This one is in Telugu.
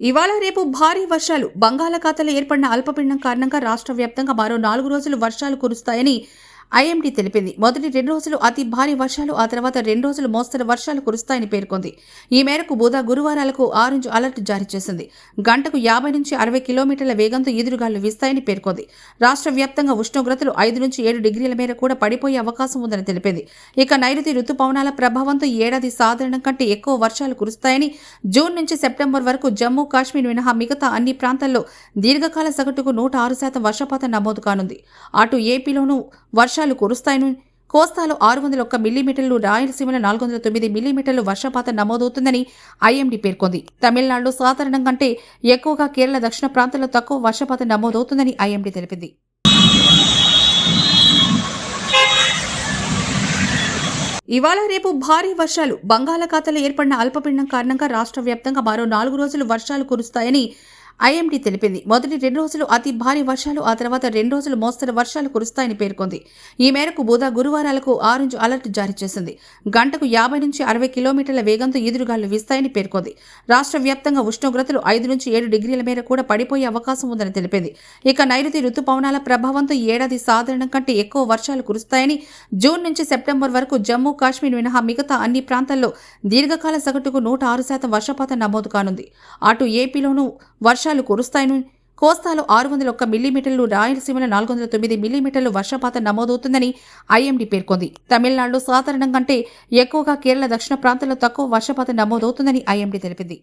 ఇవాళ రేపు భారీ వర్షాలు. బంగాళాఖాతంలో ఏర్పడిన అల్పపీడనం కారణంగా రాష్ట్ర వ్యాప్తంగా మరో నాలుగు రోజులు వర్షాలు కురుస్తాయని ఐఎండీ తెలిపింది. మొదటి రెండు రోజులు అతి భారీ వర్షాలు ఆ తర్వాత రెండు రోజులు మోస్తరు వర్షాలు కురుస్తాయని పేర్కొంది. ఈ మేరకు బుధ గురువారాలకు ఆరెంజ్ అలర్ట్ జారీ చేసింది. గంటకు యాభై నుంచి అరవై కిలోమీటర్ల వేగంతో ఈదురుగాలు వీస్తాయని పేర్కొంది. రాష్ట్ర వ్యాప్తంగా ఉష్ణోగ్రతలు ఐదు నుంచి ఏడు డిగ్రీల మేర కూడా పడిపోయే అవకాశం ఉందని తెలిపింది. ఇక నైరుతి రుతుపవనాల ప్రభావంతో ఏడాది సాధారణం కంటే ఎక్కువ వర్షాలు కురుస్తాయని జూన్ నుంచి సెప్టెంబర్ వరకు జమ్మూ కాశ్మీర్ మినహా మిగతా అన్ని ప్రాంతాల్లో దీర్ఘకాల సగటుకు నూట ఆరు శాతం వర్షపాతం నమోదు కానుంది. అటు ఏపీలోనూ వర్షాలు కురుస్తాయని కోస్తాలో ఆరు వందల ఒక్క మిల్లీమీటర్లు రాయలసీమలో నాలుగు వందల తొమ్మిది మిల్లీమీటర్లు వర్షపాతం నమోదవుతుందని ఐఎండీ పేర్కొంది. తమిళనాడులో సాధారణం కంటే ఎక్కువగా కేరళ దక్షిణ ప్రాంతాల్లో తక్కువ వర్షపాతం నమోదవుతుందని ఐఎండీ తెలిపింది. ఇవాళ రేపు భారీ వర్షాలు. బంగాళాఖాతంలో ఏర్పడిన అల్పపీడనం కారణంగా రాష్ట్ర వ్యాప్తంగా మరో నాలుగు రోజులు వర్షాలు కురుస్తాయని ఐఎండీ తెలిపింది. మొదటి రెండు రోజులు అతి భారీ వర్షాలు ఆ తర్వాత రెండు రోజులు మోస్తరు వర్షాలు కురుస్తాయని పేర్కొంది. ఈ మేరకు బుధ గురువారాలకు ఆరెంజ్ అలర్ట్ జారీ చేసింది. గంటకు యాభై నుంచి అరవై కిలోమీటర్ల వేగంతో ఈదురుగాలు వీస్తాయని పేర్కొంది. రాష్ట్ర వ్యాప్తంగా ఉష్ణోగ్రతలు ఐదు నుంచి ఏడు డిగ్రీల మేర కూడా పడిపోయే అవకాశం ఉందని తెలిపింది. ఇక నైరుతి రుతుపవనాల ప్రభావంతో ఏడాది సాధారణం కంటే ఎక్కువ వర్షాలు కురుస్తాయని జూన్ నుంచి సెప్టెంబర్ వరకు జమ్మూ కాశ్మీర్ మినహా మిగతా అన్ని ప్రాంతాల్లో దీర్ఘకాల సగటుకు నూట ఆరు శాతం వర్షపాతం నమోదు కానుంది. అటు ఏపీలోనూ వర్షాలు కురుస్తాయని కోస్తాలో ఆరు వందల ఒక్క మిల్లీమీటర్లు రాయలసీమలో నాలుగు వందల తొమ్మిది మిల్లీమీటర్లు వర్షపాతం నమోదవుతుందని ఐఎండీ పేర్కొంది. తమిళనాడులో సాధారణం కంటే ఎక్కువగా కేరళ దక్షిణ ప్రాంతాల్లో తక్కువ వర్షపాతం నమోదవుతుందని ఐఎండీ తెలిపింది.